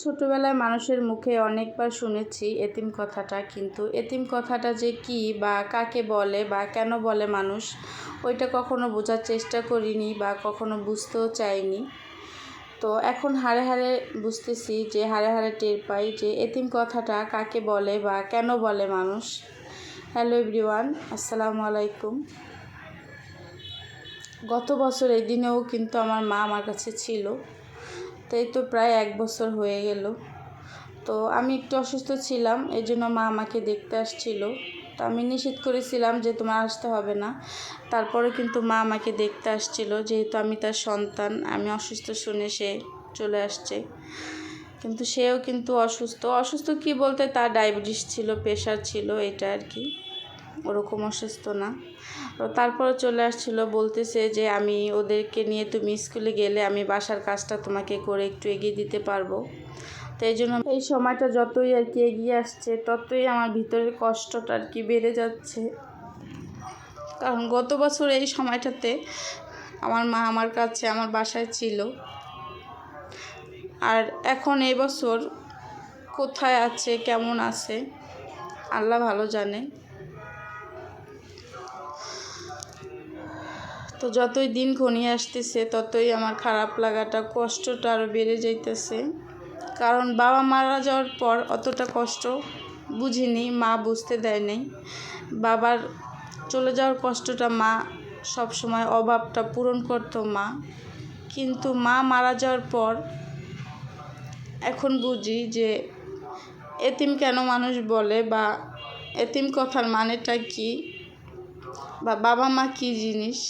ছোটবেলায় মানুষের মুখে অনেকবার শুনেছি এতিম কথাটা, কিন্তু এতিম কথাটা যে কি বা কাকে বলে বা কেন বলে মানুষ, ওইটা কখনো বোঝার চেষ্টা করিনি বা কখনো বুঝতেও চাইনি। তো এখন হারে হারে বুঝতেছি যে হারে হারে টের পাই যে এতিম কথাটা কাকে বলে বা কেন বলে মানুষ। হ্যালো এভরিওয়ান, আসসালামু আলাইকুম। গত বছর এই দিনেও কিন্তু আমার মা আমার কাছে ছিল। তো এই তো প্রায় এক বছর হয়ে গেল। তো আমি একটু অসুস্থ ছিলাম এই জন্য মা আমাকে দেখতে আসছিল। তো আমি নিষেধ করেছিলাম যে তোমার আসতে হবে না। তারপরে কিন্তু মা আমাকে দেখতে আসছিল, যেহেতু আমি তার সন্তান, আমি অসুস্থ শুনে সে চলে আসছে। কিন্তু সেও কিন্তু অসুস্থ। অসুস্থ কি বলতে, তার ডায়াবেটিস ছিল প্রেশার ছিল, এটা আর কি। ওরকম অসুস্থ না। তো তারপরে চলে আসছিল, বলতেছে যে আমি ওদেরকে নিয়ে তুমি স্কুলে গেলে আমি বাসার কাজটা তোমাকে করে একটু এগিয়ে দিতে পারব। তো এই জন্য এই সময়টা যতই আর কি এগিয়ে আসছে, ততই আমার ভিতরের কষ্টটা আর কি বেড়ে যাচ্ছে। কারণ গত বছর এই সময়টাতে আমার মা আমার কাছে আমার বাসায় ছিল। আর এখন এই বছর কোথায় আছে, কেমন আছে, আল্লাহ ভালো জানে। তো যতই দিন ঘনিয়ে আসতেছে, ততই আমার খারাপ লাগাটা, কষ্টটা আরও বেড়ে যাইতেছে। কারণ বাবা মারা যাওয়ার পর অতটা কষ্ট বুঝিনি, মা বুঝতে দেয় নাই। বাবার চলে যাওয়ার কষ্টটা মা সব সময় অভাবটা পূরণ করতো মা। কিন্তু মা মারা যাওয়ার পর এখন বুঝি যে এতিম কেন মানুষ বলে বা এতিম কথার মানেটা কি বা বাবা মা কী জিনিস?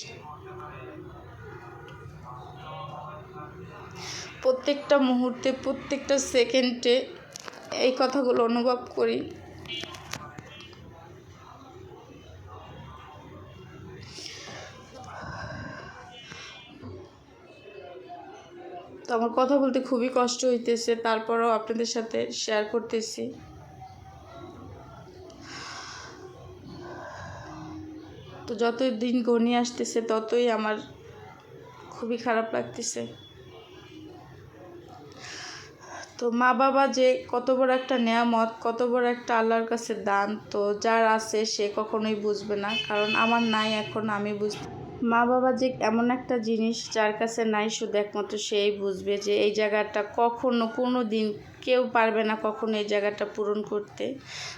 প্রত্যেকটা মুহূর্তে, প্রত্যেকটা সেকেন্ডে এই কথাগুলো অনুভব করি। তো আমার কথা বলতে খুবই কষ্ট হইতেছে, তারপরেও আপনাদের সাথে শেয়ার করতেছি। তো যতই দিন ঘনিয়ে আসতেছে, ততই আমার খুবই খারাপ লাগতেছে। তো মা বাবা যে কত বড় একটা নেয়ামত, কত বড় একটা আল্লাহর কাছে দান, তো যার আছে সে কখনোই বুঝবে না। কারণ আমার নাই, এখন আমি বুঝ মা বাবা যে এমন একটা জিনিস যার কাছে নাই, শুধু একমাত্র সেই বুঝবে যে এই জায়গাটা কখনো, কোনো দিন কেউ পারবে না কখনো এই জায়গাটা পূরণ করতে।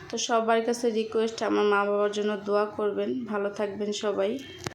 তো সবার কাছে রিকোয়েস্ট আমার মা বাবার জন্য দোয়া করবেন। ভালো থাকবেন সবাই।